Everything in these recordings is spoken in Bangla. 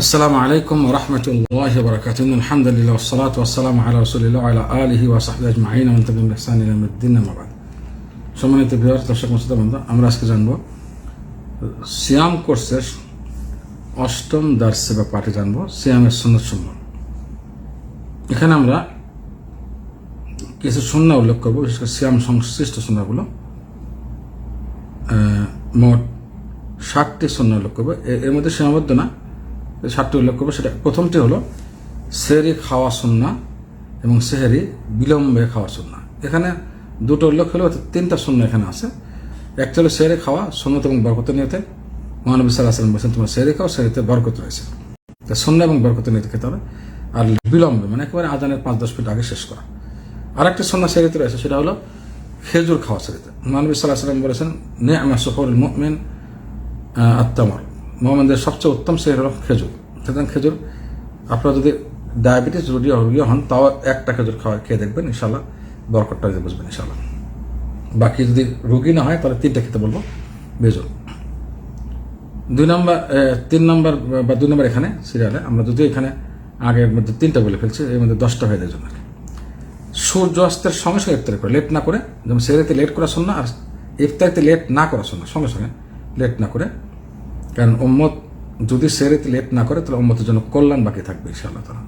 আসসালামু আলাইকুম রহমতুল্লাহ বরকাত আলহামদুলিল্লাহ ওসালাত ওসালাম আল্লাহ রসুলিল্লাহ আল্লাহ আলহি ওয়াসাহদ আজমাইন। আমতাবিম ইহসান ইলামুদ্দিন সম্মানিত দর্শক মসুদা বন্ধু আমরা আজকে জানব, সিয়াম কোর্সের অষ্টম দার সেবা পাঠে জানব, সিয়ামের সন্ন্যত সম্মান এখানে আমরা কিছু সন্না উল্লেখ করব, বিশেষ করে সিয়াম সংশ্লিষ্ট সন্নাগুলো মোট ষাটটি সন্না উল্লেখ করব। এর মধ্যে সীমাবদ্ধ না? ষাটটি উল্লেখ করব। সেটা প্রথমটি হলো, সেহরি খাওয়া সন্না এবং সেহরি বিলম্বে খাওয়া সন্না। এখানে দুটো উল্লেখ হলো তিনটা শূন্য এখানে আছে। একটা হলো খাওয়া সন্ন্যত এবং বরকত নিয়তে। মহানবী সাল্লাহ সাল্লাম বলছেন, তোমার সেহরি খাও, সেহরিতে বরকত রয়েছে। তা সন্ন্য এবং বরকত নিয়তে খেতে হবে আর বিলম্বে মানে একেবারে আজানের পাঁচ, দশ মিনিট আগে শেষ করা। আর একটা সন্না সেহরিতে রয়েছে, সেটা হলো খেজুর খাওয়া সেহরিতে। মহানবী সাল্লাহ সাল্লাম বলেছেন নে আমার সফর মুমিন আত্মামর মোহাম্মদের সবচেয়ে উত্তম সে হল খেজুর। সুতরাং খেজুর, আপনারা যদি ডায়াবেটিস রোগী রোগী হন, তাও একটা খেজুর খাওয়া, খেয়ে দেখবেন ইনশাল্লাহ বরকটটা বুঝবেন ইনশাল্লাহ বাকি যদি রোগী না হয়, তাহলে তিনটা খেতে বলব, বেজল। দুই নম্বর তিন নম্বর, বা দুই নম্বর এখানে, সিরিয়ালে, আমরা যদি এখানে আগের মধ্যে তিনটা বলে ফেলছি, এর মধ্যে দশটা হয়ে যায় জন্য সূর্য অস্তের সঙ্গে সঙ্গে ইফতারি করে, লেট না করে, যেমন সেরেতে লেট করা শোন না, আর ইফতারিতে লেট না করা শোন না, সঙ্গে সঙ্গে লেট না করে কারণ উম্মত যদি সেরেতে লেট না করে, তাহলে উম্মতের জন্য কল্যাণ বাকি থাকবে ইনশাআল্লাহ তালা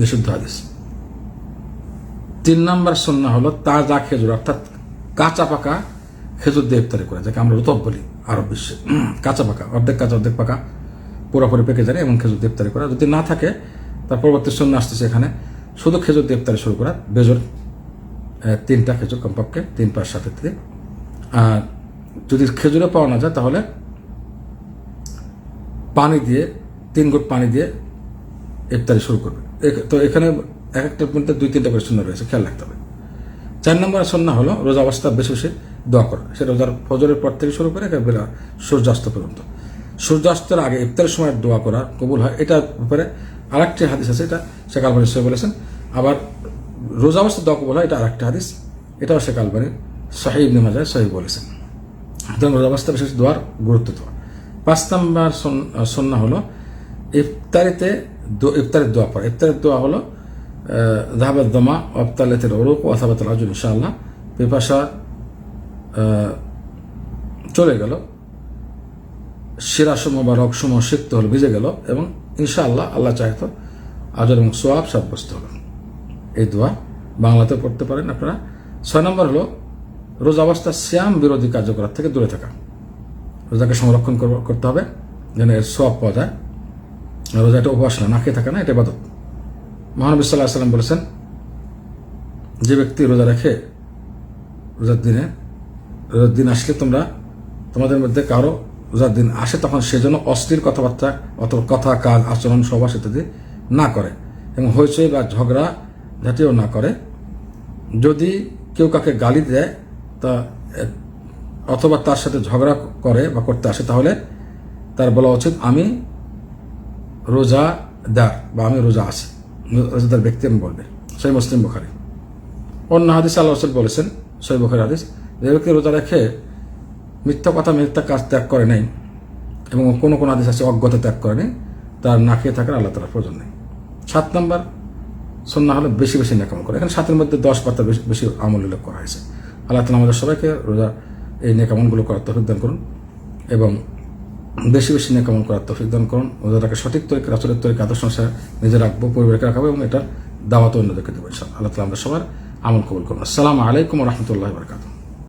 বিশুদ্ধ হাদিস। তিন নম্বর সন্না হলো তাজা খেজুর, অর্থাৎ কাঁচা পাকা খেজুর দিয়ে ইফতারি করে, যাকে আমরা রুতব বলি আরব বিশ্বে। কাঁচা পাকা, অর্ধেক কাঁচা, অর্ধেক পাকা, পুরোপুরি পেকে যায় এবং খেজুর দিয়ে ইফতারি করা। যদি না থাকে, তার পরবর্তী সন্ন্য আসতেছে এখানে, শুধু খেজুর দিয়ে ইফতারি শুরু করা বেজর তিনটা খেজুর কমপক্ষে তিন পাঁচ সাথে থেকে আর যদি খেজুরে পাওয়া না যায়, তাহলে পানি দিয়ে, তিন গুট পানি দিয়ে ইফতারি শুরু করবে। তো এখানে এক একটা মধ্যে দুই তিনটা করে শূন্য রয়েছে, খেয়াল রাখতে হবে। চার নম্বর সন্না হলো রোজা অবস্থা বেশি বেশি দোয়া করা। সে রোজার ফজরের পর থেকে শুরু করে একেবারে সূর্যাস্ত পর্যন্ত। সূর্যাস্তের আগে ইফতারের সময় দোয়া করা কবুল হয়। এটার ব্যাপারে আরেকটি হাদিস আছে, এটা শেখ আলবানি সহি বলেছেন। আবার রোজা অবস্থা দোয়া কবুল হয়, এটা আরেকটি হাদিস। এটাও শেখ আলবানি সাহি ইবনে মাজাহ সহি বলেছেন। রোজা অবস্থা বিশেষ দোয়ার গুরুত্ব দেওয়া। পাঁচ নম্বর সন- সন্না হলো ইফতারিতে ইফতারের দোয়া পড়া। ইফতারের দোয়া হলো ধাবাত দমা অবতালেতের ওরুক ও আসাবাতাল আজুল ইনশাআল্লাহ। পিপাসা চলে গেল। শিরাসমূহ বা রগসমূহ সিক্ত হল, ভিজে গেল এবং ইনশাআল্লাহ আল্লাহ চাইতো আজর এবং সোয়াব সাব্যস্ত হলো। এই দোয়া বাংলাতে পড়তে পারেন আপনারা। ছয় নম্বর হলো রোজা অবস্থা শ্যাম বিরোধী কার্যকলাপ থেকে দূরে থাকা। রোজাকে সংরক্ষণ করতে হবে, যেন এর সোয়াব পাওয়া যায়। রোজা এটা উপবাস না না খেয়ে থাকা না, এটা বাদত মহানবী সাল্লাহ সাল্লাম বলেছেন, যে ব্যক্তি রোজা রেখে, রোজার দিনে, রোজার দিন আসলে তোমরা, তোমাদের মধ্যে কারও রোজার দিন আসে তখন সেজন্য অস্থির কথাবার্তা অথবা কথা, কাজ, আচরণ সবাস ইত্যাদি না করে এবং হইচই বা ঝগড়া ঝাঁটিও না করে, যদি কেউ কাকে গালি দেয়, তা অথবা তার সাথে ঝগড়া করে বা করতে আসে, তাহলে তার বলা উচিত, আমি রোজা দার বা আমি রোজা আছি। রোজাদার ব্যক্তি আমি বলবে। সেই মুসলিম বুখারি। অন্য হাদিস আল্লাহ রসুল বলেছেন, সেই বুখারি হাদিস, যে ব্যক্তি রোজা রেখে মিথ্যা কথা, মিথ্যা কাজ ত্যাগ করে নাই এবং কোনো কোনো আদেশ আছে অজ্ঞতা ত্যাগ করে নেই, তার না খেয়ে থাকার আল্লাহ তালার প্রয়োজন নেই। সাত নম্বর সন্না হলে বেশি বেশি নেকামল করে। এখানে সাতের মধ্যে দশ পাতা বেশি বেশি আমল উল্লেখ করা হয়েছে। আল্লাহ তালা আমাদের সবাইকে রোজা এই নেকামলগুলো করার তফিক দান করুন এবং বেশি বেশি নেকামন করার তফিক দান করুন। ওদেরকে সঠিক তরিকে রাসুলের তরিকে আদর্শ অনুসারে নিজে রাখব, পরিবারকে রাখাবো এবং এটার দাওয়াত অন্যদেরকে দেবো। আল্লাহ তালা আমরা সবার আমল কবুল করুন। আসসালামু আলাইকুম রহমতুল্লাহ বরকাতুহ।